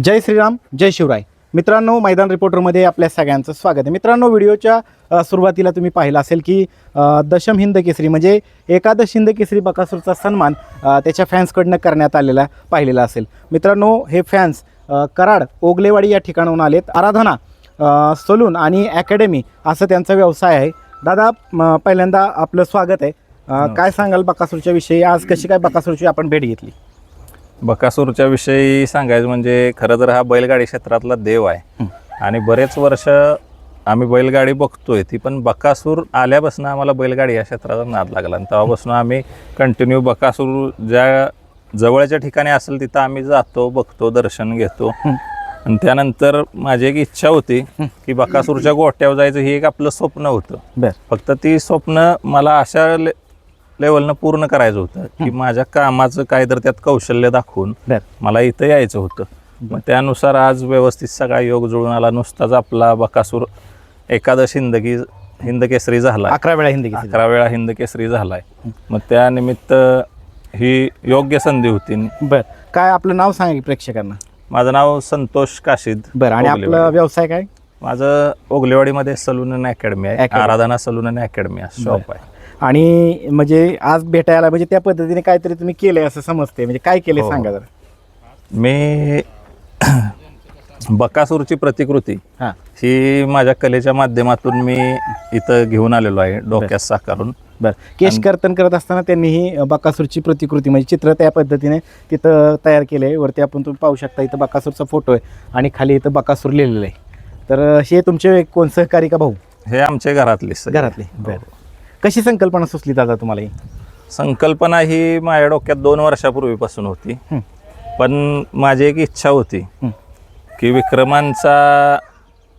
जय श्रीराम जय शिवराय. मित्रांनो मैदान रिपोर्टरमध्ये आपल्या सगळ्यांचं स्वागत आहे. मित्रांनो व्हिडिओच्या सुरुवातीला तुम्ही पाहिलं असेल की दशम हिंद केसरी म्हणजे एकादश हिंद केसरी बकासूरचा सन्मान त्याच्या फॅन्सकडनं करण्यात आलेला पाहिलेला असेल. मित्रांनो हे फॅन्स कराड ओगलेवाडी या ठिकाणाहून आलेत. आराधना सलून आणि अकॅडमी असं त्यांचा व्यवसाय आहे. दादा पहिल्यांदा आपलं स्वागत आहे. काय सांगाल बकासूरच्या विषयी? आज कशी काय बकासूरची आपण भेट घेतली? बकासूरच्या विषयी सांगायचं म्हणजे खरं तर हा बैलगाडी क्षेत्रातला देव आहे. आणि बरेच वर्ष आम्ही बैलगाडी बघतोय ती पण बकासूर आल्यापासून आम्हाला बैलगाडी या क्षेत्राचा नाद लागला. आणि तेव्हापासून आम्ही कंटिन्यू बकासूर ज्या जवळच्या ठिकाणी असेल तिथं आम्ही जातो बघतो दर्शन घेतो. आणि त्यानंतर माझी एक इच्छा होती की बकासूरच्या गोट्यावर जायचं हे एक आपलं स्वप्न होतं. फक्त ती स्वप्न मला अशा लेवलनं पूर्ण करायचं होतं की माझ्या कामाचं काहीतरी त्यात कौशल्य दाखवून बर. मला इथं यायचं होतं. मग त्यानुसार आज व्यवस्थित सगळा योग जुळून आला नुसताच आपला बकासूर एकादश हिंदगी हिंद केसरी झाला. अकरा वेळा हिंदी केसरी. अकरा वेळा हिंद केसरी झालाय मग त्यानिमित्त ही योग्य संधी होती. बर. काय आपलं नाव सांगा की प्रेक्षकांना? माझं नाव संतोष काशीद बरं आणि आपला. व्यवसाय काय? माझं ओगलेवाडीमध्ये सलून अकॅडमी आहे. Academy. Aradhana salon academy shop आहे. आणि म्हणजे आज भेटायला म्हणजे त्या पद्धतीने काहीतरी तुम्ही केलंय असं समजते म्हणजे काय केलंय हो. सांगा जरा. मी बकासूरची प्रतिकृती हां. ही माझ्या कलेच्या माध्यमातून मी इथं घेऊन आलेलो आहे डोक्यात साकारून. बरं. केश कर्तन करत असताना त्यांनी ही बकासूरची प्रतिकृती म्हणजे चित्र त्या पद्धतीने तिथं तयार केलं आहे वरती आपण तुम्ही पाहू शकता इथं बकासूरचा फोटो आहे आणि खाली इथं बकासूर लिहिलेलं आहे. तर हे तुमचे कोण सहकारी का भाऊ? हे आमच्या घरातले सगळे. घरातले. बरं. कशी संकल्पना सुचली दादा तुम्हाला ही संकल्पना ही माझ्या डोक्यात दोन वर्षापूर्वीपासून होती हं. पण माझी एक इच्छा होती हं. की विक्रमांचा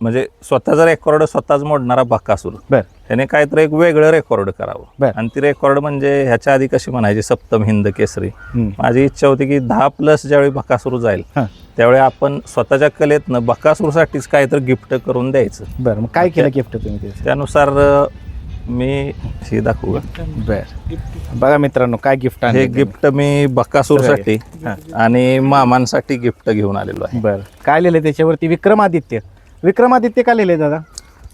म्हणजे स्वतःचा रेकॉर्ड स्वतःच मोडणारा बकासूर बरं त्याने काहीतरी एक वेगळं रेकॉर्ड करावं बर. आणि ती रेकॉर्ड म्हणजे ह्याच्या आधी कशी म्हणायची सप्तम हिंद केसरी हं. माझी इच्छा होती की दहा प्लस ज्यावेळी बकासूर जाईल हां त्यावेळी आपण स्वतःच्या कलेतनं बकासूरसाठीच काहीतरी गिफ्ट करून द्यायचं बरं मग काय केलं गिफ्ट तुम्ही त्यानुसार अ, मी हे दाखवू का? बर. बघा मित्रांनो काय गिफ्ट हे गिफ्ट मी बकासूरसाठी. आणि मामांसाठी गिफ्ट घेऊन आलेलो आहे. बर. काय लिहिलंय त्याच्यावरती? विक्रमादित्य. विक्रमादित्य का लिहिलंय दादा?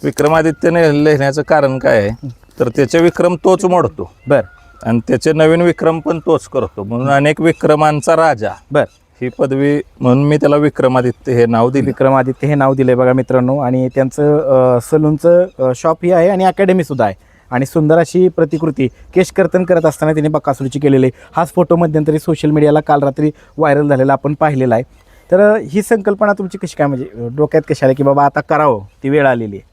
विक्रमादित्यने लिहिण्याचं कारण काय आहे? तर त्याचे विक्रम तोच मोडतो. बर. आणि त्याचे नवीन विक्रम पण तोच करतो. म्हणून अनेक विक्रमांचा राजा बर. ही पदवी म्हणून मी त्याला विक्रमादित्य हे नाव दिले. विक्रमादित्य हे नाव दिलंय बघा मित्रांनो. आणि त्यांचं सलूनचं शॉप ही आहे आणि अकॅडमी सुद्धा आहे. आणि सुंदर अशी प्रतिकृती केश कर्तन करत असताना त्यांनी बकासुरची केलेली आहे. हाच फोटो मध्यंतरी सोशल मीडियाला काल रात्री व्हायरल झालेला आपण पाहिलेला आहे. तर ही संकल्पना तुमची कशी काय म्हणजे डोक्यात कशी आली की बाबा आता करावं? ती वेळ आलेली आहे.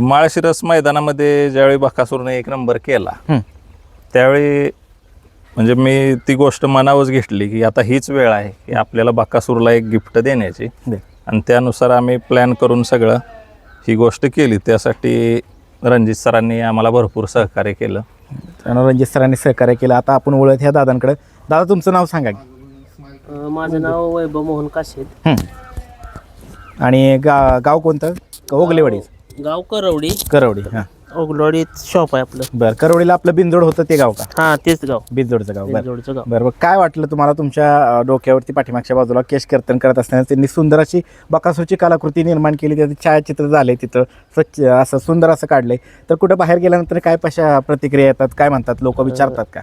माळशिरस मैदानामध्ये ज्यावेळी बकासूरने एक नंबर केला. त्यावेळी म्हणजे मी ती गोष्ट मनावच घेतली की आता हीच वेळ आहे की आपल्याला बकासूरला एक गिफ्ट देण्याची. आणि त्यानुसार आम्ही प्लॅन करून सगळं ही गोष्ट केली. त्यासाठी रणजित सरांनी आम्हाला भरपूर सहकार्य केलं. त्यानं रणजित सरांनी सहकार्य केलं. आता आपण वळत ह्या दादांकडे. दादा तुमचं नाव सांगा की. माझं नाव वैभव मोहन काशेद. हं. आणि गा गाव कोणतं? ओगलेवाडी गाव करवडी. करवडी हां. ओगलवाडीत शॉप आहे आपलं. बरं करवडीला आपलं बिंदोड होतं ते गाव का? हा तेच गाव. बिंदोडचं गाव बरं. जोडचं गाव. बरं बरं. काय वाटलं तुम्हाला तुमच्या अं, डोक्यावरती पाठीमागच्या बाजूला केश कीर्तन करत असताना त्यांनी सुंदर अशी बकासूरची कलाकृती निर्माण केली त्याचं छायाचित्र झाले तिथं स्वच्छ असं सुंदर असं काढलंय. तर कुठं बाहेर गेल्यानंतर काय पशा प्रतिक्रिया येतात काय म्हणतात लोक विचारतात का?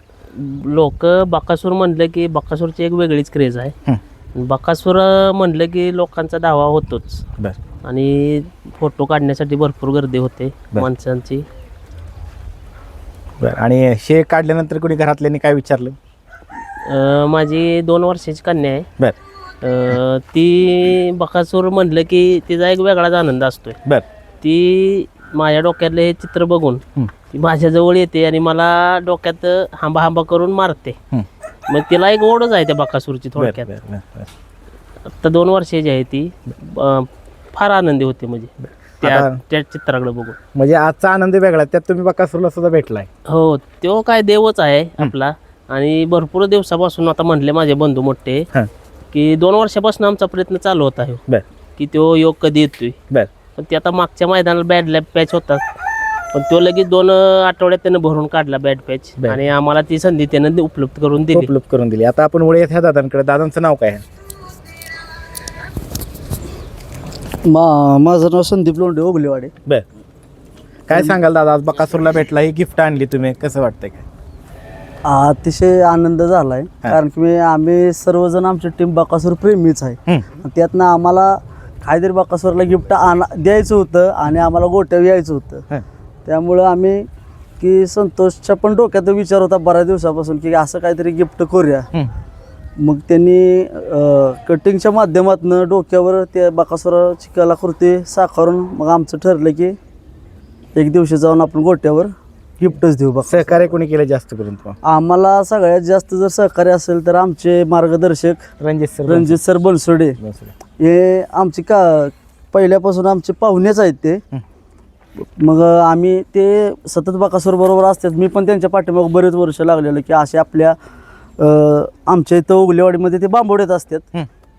लोक बकासूर म्हणलं की बकासूरची एक वेगळीच क्रेज आहे. हं. बकासूर म्हणलं की लोकांचा धावा होतोच. बरं. आणि फोटो काढण्यासाठी भरपूर गर्दी होते बर. माणसांची. बरं आणि हे काढल्यानंतर कोणी घरातल्यांनी काय विचारलं? अ, माझी दोन वर्षाची कन्या आहे. बरं. अ, ती बकासूर म्हणलं की तिचा एक वेगळाच आनंद असतोय. बरं. ती माझ्या डोक्यातलं हे चित्र बघून हं. ती माझ्याजवळ येते आणि मला डोक्यात हांबा हांबा करून मारते. हं. मग तिला एक ओढच आहे त्या बकासूरची बरं थोडक्यात. बरं बरं बरं. आता दोन वर्षाची आहे ती. अं, फार आनंदी होते म्हणजे. त्या आता- त्या चित्राकडे बघून. म्हणजे आजचा आनंद वेगळा आहे. त्यात तुम्ही बकासूरला सुद्धा भेटलाय. हो तो काय देवच आहे आपला. आणि भरपूर दिवसापासून आता म्हणले माझे बंधू मोठे हां. की दोन वर्षापासून आमचा प्रयत्न चालू होता ह्यो, बरं. की तो योग कधी येतोय. बरं. पण ते आता मागच्या मैदानाला बॅड लॅब पॅच होता. पण तो लगेच दोन अं, आठवड्यात त्यानं भरून काढला बॅड पॅच. आणि आम्हाला ती संधी त्यानं उपलब्ध करून दिली. उपलब्ध करून दिली. आता आपण वळूयात ह्या दादांकडे. दादांचं नाव काय आहे? मा माझं नाव संदीप लोंढे ओगलेवाडे. बर. काय सांगाल दादा? आज बकासूरला भेटला ही गिफ्ट आणली तुम्ही. कसं वाटतंय काय? अतिशय आनंद झाला आहे कारण की मी आम्ही सर्वजण आमची टीम बकासूर प्रेमीच आहे. त्यातनं आम्हाला काहीतरी बकासूरला गिफ्ट आण द्यायचं होतं आणि आम्हाला गोट्या यायचं होतं. त्यामुळं आम्ही की संतोषच्या पण डोक्यात विचार होता बऱ्याच दिवसापासून की असं काहीतरी गिफ्ट करूया. मग त्यांनी कटिंगच्या माध्यमातून डोक्यावर ते बकासुराची कलाकृती साकारून मग आमचं ठरलं की एक दिवशी जाऊन आपण गोट्यावर गिफ्टच देऊ बघ सहकार्य कोणी केलं जास्त करून तुम्हाला आम्हाला सगळ्यात जास्त जर सहकार्य असेल तर आमचे मार्गदर्शक रणजित सर रणजित सर बनसोडे. हे आमचे का पहिल्यापासून आमचे पाहुणेच आहेत ते. मग आम्ही ते सतत बकासूर बरोबर असतात. मी पण त्यांच्या पाठीमागे बरेच वर्ष लागलेलो की असे आपल्या आमच्या इथं उगलेवाडीमध्ये ते बांबोड्यात असतात.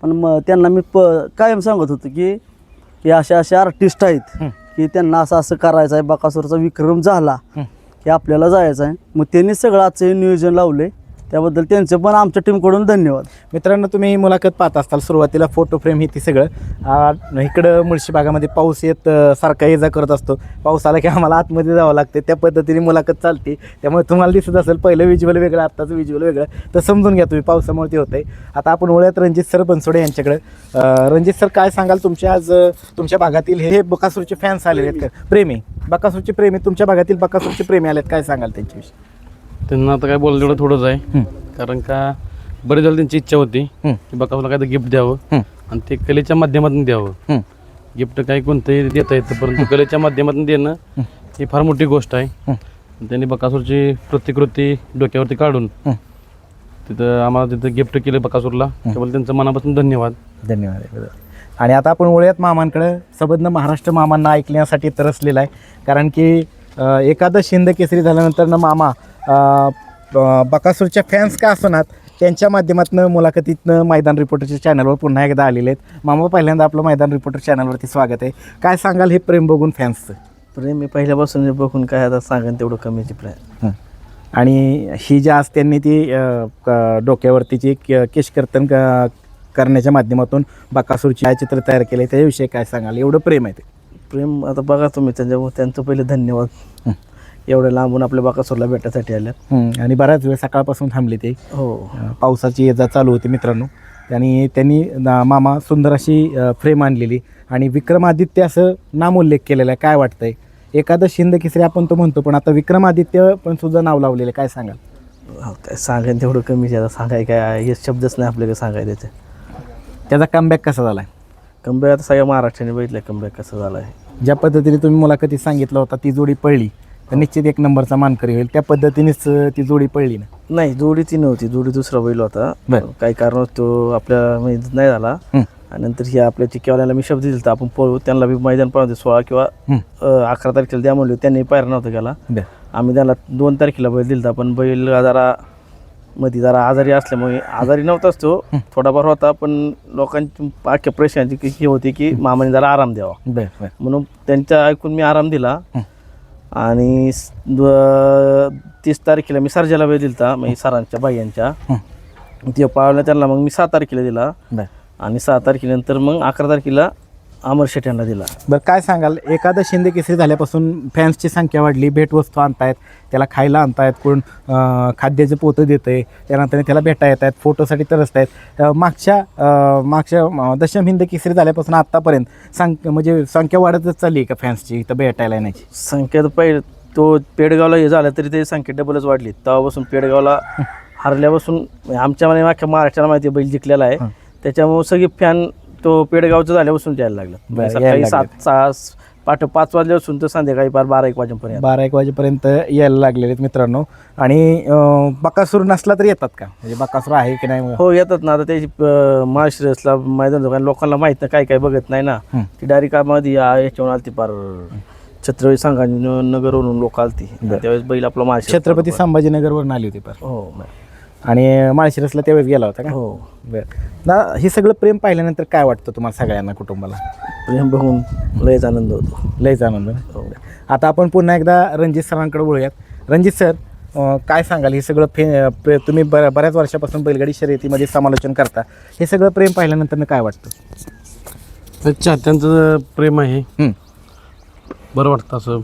पण मग त्यांना मी प कायम सांगत होतो की की असे असे आर्टिस्ट आहेत की त्यांना असं असं करायचं आहे बकासूरचा विक्रम झाला की आपल्याला जायचं आहे. मग त्यांनी सगळं आजचं हे नियोजन लावले त्याबद्दल त्यांचे पण आमच्या टीमकडून धन्यवाद. मित्रांनो तुम्ही मुलाखत पाहत असताल सुरुवातीला फोटो फ्रेम ही ती सगळं. आ, इकडं मुळशी भागामध्ये पाऊस येत अ, सारखा ये जा करत असतो. पाऊस आला की आम्हाला आतमध्ये जावं लागते. त्या पद्धतीने मुलाखत चालते. त्यामुळे तुम्हाला दिसत असेल पहिलं विज्युअल वेगळं आत्ताचं विज्युअल वेगळं. तर समजून घ्या तुम्ही पावसामुळे ते होतंय. आता आपण वळूयात रणजित सर बनसोडे यांच्याकडे. अ, रणजित सर काय सांगाल तुमच्या आज अ, तुमच्या भागातील हे बकासूरचे फॅन्स आलेले आहेत का? प्रेमी. बकासूरचे प्रेमी तुमच्या भागातील बकासूरचे प्रेमी आलेत काय सांगाल त्यांच्याविषयी? त्यांना आता काय बोलायला तेवढं थोडंच आहे. कारण का बरेच झालं त्यांची इच्छा होती. की बकासूला काय गिफ्ट द्यावं. आणि ते कलेच्या माध्यमातून द्यावं. गिफ्ट काही कोणतंही देता येतं परंतु कलेच्या माध्यमातून देणं ही फार मोठी गोष्ट आहे हं. त्यांनी बकासूरची प्रतिकृती डोक्यावरती काढून. तिथं आम्हाला तिथं गिफ्ट केलं बकासूरला त्याबद्दल त्यांचं मनापासून धन्यवाद धन्यवाद. आणि आता आपण वळूयात मामांकडे सबंध महाराष्ट्र मामांना ऐकण्यासाठी तरसलेला आहे कारण की एकादश हिंद केसरी झाल्यानंतर ना मामा बकासूरच्या फॅन्स का असणार त्यांच्या माध्यमातून मुलाखतीतनं मैदान रिपोर्टरच्या चॅनलवर पुन्हा एकदा आलेले आहेत. मामा पहिल्यांदा आपलं मैदान रिपोर्टर चॅनलवरती स्वागत आहे. काय सांगाल हे प्रेम बघून फॅन्सचं प्रेम मी पहिल्यापासून बघून काय आता सांगेन तेवढं कमीची प्रेम. आणि ही जी आज त्यांनी ती क- डोक्यावरतीची केशकर्तन क- करण्याच्या माध्यमातून बकासूरची चित्र तयार केले त्याच्याविषयी काय सांगाल? एवढं प्रेम आहे ते. प्रेम आता बघा तुम्ही त्यांच्या त्यांचं पहिले धन्यवाद. एवढ्या लांबून आपल्या बाकासूरला भेटायसाठी आल्या हं, आणि बराच वेळ सकाळपासून थांबले ते. हो. अं, पावसाची ये जा चालू होती मित्रांनो. आणि त्यांनी ना- मामा सुंदर अशी फ्रेम आणलेली. आणि विक्रमादित्य असं नामोल्लेख केलेला आहे. काय वाटतंय? एकादश हिंद केसरी आपण तो म्हणतो पण आता विक्रमादित्य पण सुद्धा नाव लावलेलं आहे. काय सांगाल? हो, काय सांगेन तेवढं कमीच आहे. आता सांगाय काय हे शब्दच नाही आपल्याकडे सांगायला त्याचे त्याचा कमबॅक कसा झाला आहे कमबॅक आता सगळ्या महाराष्ट्राने बघितलं. कमबॅक कसं झालं आहे ज्या पद्धतीने तुम्ही मुलाखतीत सांगितलं होता ती जोडी पडली तर निश्चित एक नंबरचा मानकरी होईल. त्या पद्धतीनेच ती जोडी पडली ना? नाही जोडी ती नव्हती. जोडी दुसरा बैल होता. बरं. काही कारण तो आपल्या नाही झाला. हं. आणि नंतर ही आपल्या चिक्केवाल्याला मी शब्द दिला आपण पळू त्यांना बी मैदान पाहते सोळा किंवा हं. अं, अकरा तारखेला द्या म्हणले त्यांनी पायरा नव्हता गेला बरं. आम्ही त्याला दोन तारखेला बैल दिलता पण बैल जरा मध्ये जरा आजारी असल्यामुळे आजारी नव्हताच तो. थोडाफार होता पण लोकांची अख्ख्या प्रेक्षकांची की- ही होती की मामाने जरा आराम द्यावा. बरं बरं. म्हणून त्यांच्या ऐकून मी आराम दिला. हं. आणि स- द- तीस तारखेला मी सर्जाला वेळ दिलता म्हणजे सरांच्या बाईयांच्या हं. ते पाळल्या त्यांना मग मी सहा तारखेला दिला. बरं. आणि सहा तारखेनंतर मग अकरा तारखेला अमर शेट यांना दिला. बरं काय सांगाल? एकादश शिंदे केसरी झाल्यापासून फॅन्सची संख्या वाढली भेटवस्तू आणतायत. त्याला खायला आणतायत कोण खाद्याचे पोतं देतं आहे त्यानंतर त्याला भेटा येत आहेत फोटोसाठी तरसत आहेत अं, मागच्या मागच्या दशम हिंद केसरी झाल्यापासून आत्तापर्यंत संख्या म्हणजे संख्या वाढतच चालली आहे का फॅन्सची इथं भेटायला येण्याची? संख्या तर पहिले तो पेडगावला हे झालं तरी ते संख्या डबलच वाढली. तेव्हापासून पेडगावला हरल्यापासून म्हणजे आमच्या मला अख्ख्या महाराष्ट्राला माहिती बैल जिंकलेला आहे. त्याच्यामुळे सगळे फॅन तो पेडगावचं झाल्यापासून यायला लागलं. सकाळी. सात सहा पाठ पाच वाजल्यापासून तर संध्याकाळी पार बारा एक वाजेपर्यंत. बारा एक वाजेपर्यंत यायला लागलेले आहेत मित्रांनो. आणि अं, बकासूर नसला तर येतात का? म्हणजे बकासूर आहे की नाही? हो येतात ना. आता त्याची महाशिरसला मैदान होतं. कारण लोकांना माहीत नाही काय काय बघत नाही ना. हं. ती डायरेक्टमध्ये याच्यावर आलती पार. छत्रपती संघानगरवरून लोक आलती. त्यावेळेस बैल आपला महाशिरस छत्रपती संभाजीनगरवरून आली होती पर. हो आणि माळशिरसला त्यावेळेस गेला होता का? हो बरं. ना हे सगळं प्रेम पाहिल्यानंतर काय वाटतं तुम्हाला सगळ्यांना कुटुंबाला? प्रेम बघून लयच आनंद होतो. लयच आनंद ना? हो. आता आपण पुन्हा एकदा रणजित सरांकडे वळूयात. रणजित सर अं, काय सांगाल? हे सगळं फे प्रे- तुम्ही ब बऱ्याच वर्षापासून बैलगाडी शर्यतीमध्ये समालोचन करता. हे सगळं प्रेम पाहिल्यानंतर काय वाटतं? तर चाहत्यांचं प्रेम आहे. हं. बरं वाटतं असं.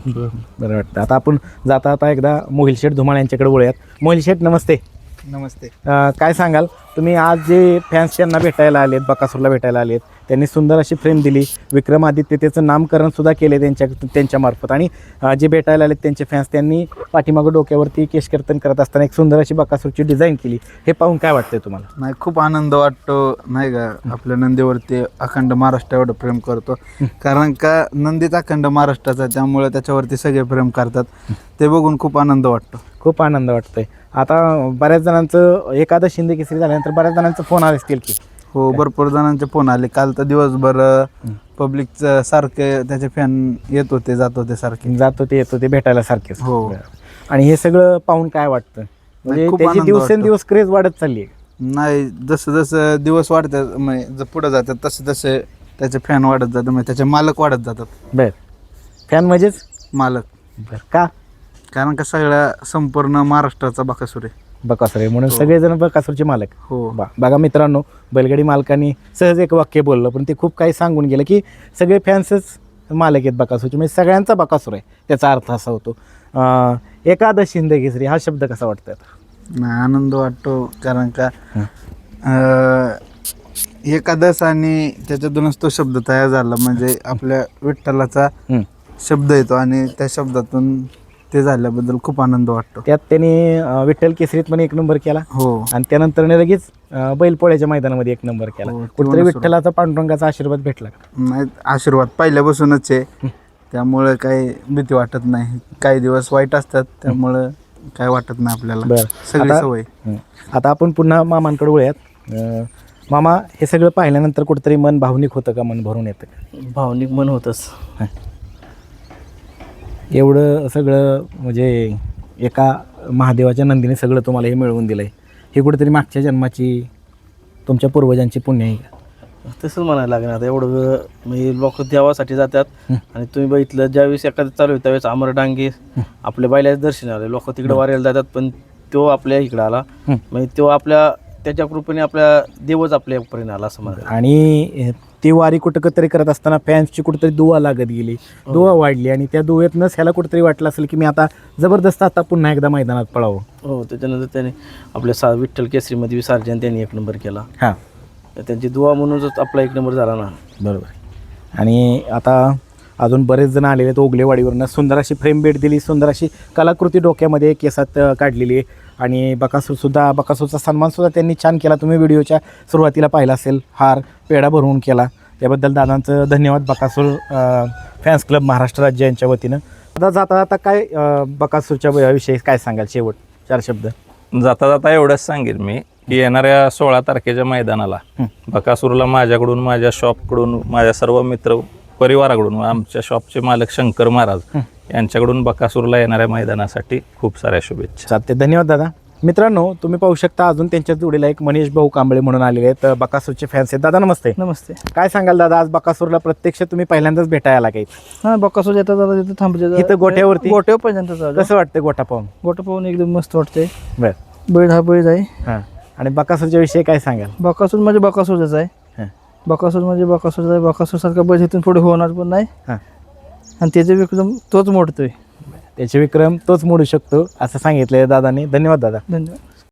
बरं वाटतं. आता आपण जाता आता एकदा मोहिल शेठ धुमाळ यांच्याकडे वळूयात. मोहिल शेठ नमस्ते. नमस्ते. अं, काय सांगाल? तुम्ही आज जे फॅन्स त्यांना भेटायला आलेत बकासूरला भेटायला आलेत त्यांनी सुंदर अशी फ्रेम दिली. विक्रमादित्य त्याचं नामकरण सुद्धा केले त्यांच्या त्यांच्यामार्फत आणि अं, जे भेटायला आलेत त्यांचे फॅन्स त्यांनी पाठीमागं डोक्यावरती केश कीर्तन करत असताना एक सुंदर अशी बकासूरची डिझाईन केली. हे पाहून काय वाटतंय तुम्हाला? नाही खूप आनंद वाटतो नाही का? आपल्या नंदीवरती अखंड महाराष्ट्र एवढं प्रेम करतो. कारण का नंदीच अखंड महाराष्ट्राचा आहे, त्यामुळे त्याच्यावरती सगळे प्रेम करतात. ते बघून खूप आनंद वाटतो. खूप आनंद वाटतोय. आता बऱ्याच जणांचं एखादं शिंदे केसरी झाल्यानंतर बऱ्याच जणांचं फोन आले असतील की. हो भरपूर जणांचे फोन आले. काल तर दिवसभर पब्लिकचं सारखे त्याचे फॅन येत होते जात होते सारखे. जातो ते येतो ते भेटायला सारखेच हो. आणि हे सगळं पाहून काय वाटतं? म्हणजे खूप त्याची आनंद दिवसेंदिवस क्रेज वाढत चालली आहे नाही जसं जसं दिवस वाढतात म्हणजे ज- पुढं जातात तसे तसे त्याचे फॅन वाढत जातात म्हणजे त्याचे मालक वाढत जातात. बर. फॅन म्हणजेच? मालक. बर का? कारण का सगळ्या संपूर्ण महाराष्ट्राचा बाकासूर आहे. बकासूर आहे. म्हणून हो. सगळेजण बकासूरचे मालक. हो. बा बघा मित्रांनो बैलगाडी मालकांनी सहज एक वाक्य बोललं पण ते खूप काही सांगून गेलं की सगळे फॅन्सच मालक आहेत बकासूरचे. म्हणजे सगळ्यांचा बकासूर आहे त्याचा अर्थ असा होतो. एकादश शिंदे केसरी हा शब्द कसा वाटतो आनंद वाटतो कारण का अं, एकादश आणि त्याच्यातूनच तो शब्द तयार झाला. म्हणजे आपल्या विठ्ठलाचा. शब्द येतो आणि त्या शब्दातून ते झाल्याबद्दल खूप आनंद वाटतो. त्यात त्यांनी अं, विठ्ठल केसरीत पण एक नंबर केला. हो. आणि त्यानंतर लगेच अं, बैलपोळ्याच्या मैदानामध्ये एक नंबर केला. हो, कुठेतरी विठ्ठलाचा पांडुरंगाचा आशीर्वाद भेटला का? नाही आशीर्वाद पहिल्यापासूनच आहे. त्यामुळे काही भीती वाटत नाही. काही दिवस वाईट असतात त्यामुळं काय वाटत नाही आपल्याला. बरं. सगळी आता- सवय. हं. आता आपण पुन्हा मामांकडे वळूयात. अं, मामा हे सगळं पाहिल्यानंतर कुठेतरी मन भावनिक होतं का? मन भरून येतं का? भावनिक मन होतंच. एवढं सगळं म्हणजे एका महादेवाच्या नंदीने सगळं तुम्हाला हे मिळवून दिलं आहे हे कुठेतरी मागच्या जन्माची तुमच्या पूर्वजांची पुण्य आहे का? तसंच म्हणायला लागणार आता. एवढं म्हणजे लोक देवासाठी जातात. आणि तुम्ही बघितलं ज्यावेळेस एखादं चालू आहे त्यावेळेस अमर डांगे आपल्या बैलाच दर्शन आले. लोक तिकडे वाऱ्याला जातात पण तो आपल्या इकडे आला. म्हणजे तो आपल्या त्याच्या कृपेने आपल्या देवच आपल्यापर्यंत आला असं आणि ती वारी कुठं तरी करत असताना फॅन्सची कुठेतरी दुवा लागत गेली. दुवा वाढली आणि त्या दुवेतनंच ह्याला कुठेतरी वाटलं असेल की मी आता जबरदस्त आता पुन्हा एकदा मैदानात पळावं. हो त्याच्यानंतर त्याने आपल्या सा विठ्ठल केसरीमध्ये विसर्जन त्यांनी एक नंबर केला. हां. तर त्यांची दुवा म्हणूनच आपला एक नंबर झाला ना. बरोबर. आणि आता अजून बरेच जण आलेले आहेत ओगलेवाडीवरनं. सुंदर अशी फ्रेम भेट दिली. सुंदर अशी कलाकृती डोक्यामध्ये केसात काढलेली आहे. आणि बकासूरसुद्धा बकासूरचा सन्मानसुद्धा त्यांनी छान केला. तुम्ही व्हिडिओच्या सुरुवातीला पाहिला असेल हार पेढा भरवून केला. त्याबद्दल दादांचं धन्यवाद बकासूर फॅन्स क्लब महाराष्ट्र राज्य यांच्या वतीनं. आता जाता जाता काय बकासूरच्या विषयी काय सांगाल? शेवट चार शब्द. जाता जाता एवढंच सांगेन मी की येणाऱ्या सोळा तारखेच्या मैदानाला बकासूरला माझ्याकडून माझ्या शॉपकडून माझ्या सर्व मित्र परिवाराकडून आमच्या शॉपचे मालक शंकर महाराज यांच्याकडून बकासूरला येणाऱ्या मैदानासाठी खूप साऱ्या शुभेच्छा. चालते धन्यवाद दादा. मित्रांनो तुम्ही पाहू शकता अजून त्यांच्या जोडीला एक मनीष भाऊ कांबळे म्हणून आलेले आहेत. अ, बकासूरचे फॅन्स आहेत. दादा नमस्ते. नमस्ते. काय सांगाल दादा? आज बकासूरला प्रत्यक्ष तुम्ही पहिल्यांदाच भेटायला काही हा बकासूर येतात आता तिथे थांबते इथं गोठ्यावरती? गोट्यावर पर्यंत कसं वाटतं गोठा पाहून? गोटा पाहून एकदम मस्त वाटते बर. बैल हा बैल आहे. हां. आणि बकासूरच्या विषयी काय सांगाल? बकासूर म्हणजे बकासूरच आहे. हां. बकासूर म्हणजे बकासूर आहे. बकासूर सारखा बैल इथून पुढे होणार पण नाही. हां. आणि त्याचे विक्रम तोच मोडतोय. त्याचे विक्रम तोच मोडू शकतो असं सांगितलंय दादाने. धन्यवाद दादा. धन्यवाद.